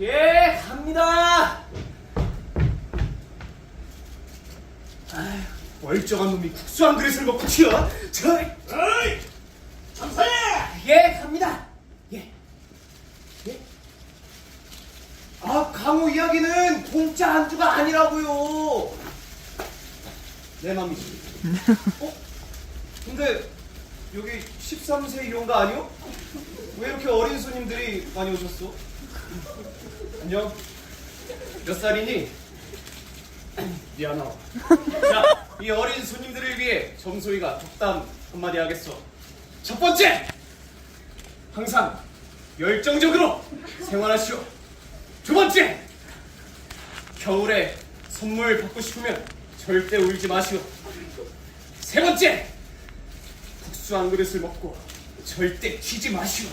예, 갑니다. 아휴, 멀쩡한 놈이 국수 한 그릇을 먹고 튀어. 저, 어이, 잠사해. 예, 갑니다. 예, 예. 아, 강호 이야기는 공짜 안주가 아니라고요. 내 맘이지. 어? 근데 여기 13세 이용가 아니요? 왜 이렇게 어린 손님들이 많이 오셨어? 안녕. 몇 살이니? 미안하다. 자, 이 어린 손님들을 위해 정소희가 덕담 한마디 하겠어. 첫 번째! 항상 열정적으로 생활하시오. 두 번째! 겨울에 선물 받고 싶으면 절대 울지 마시오. 세 번째! 국수 한 그릇을 먹고 절대 튀지 마시오.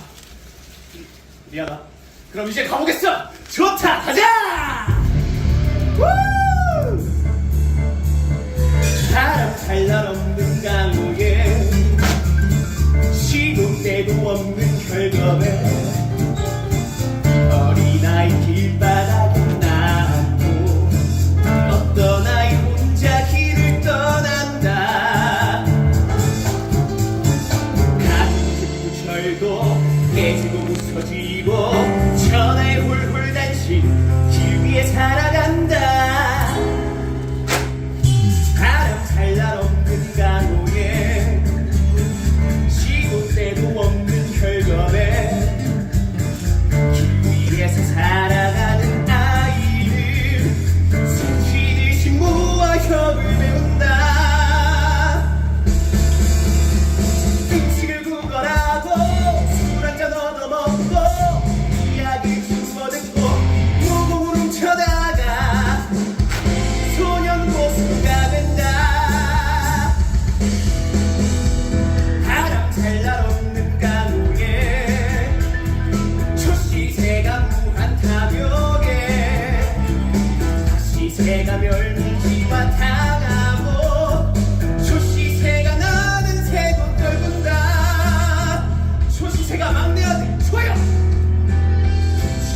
미안하다. 그럼 이제 가보겠어. 좋다. 가자. 우! 사람 잘날 없는 강호에 시도 때도 없는 결겁에 어린아이 길바닥에 남고 어떤 아이 혼자 길을 떠난다 같은 절도 깨지고 부서지고 천하에 훌훌 단신 길 위에 살아간다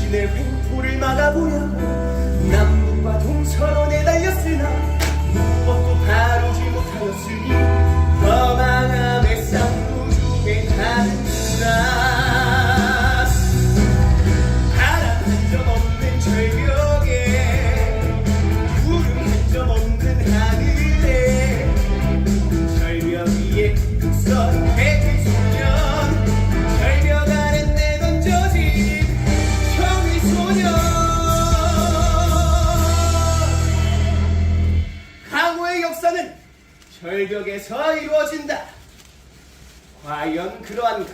신의 횡포를 막아보려 절벽에서 이루어진다. 과연 그러한가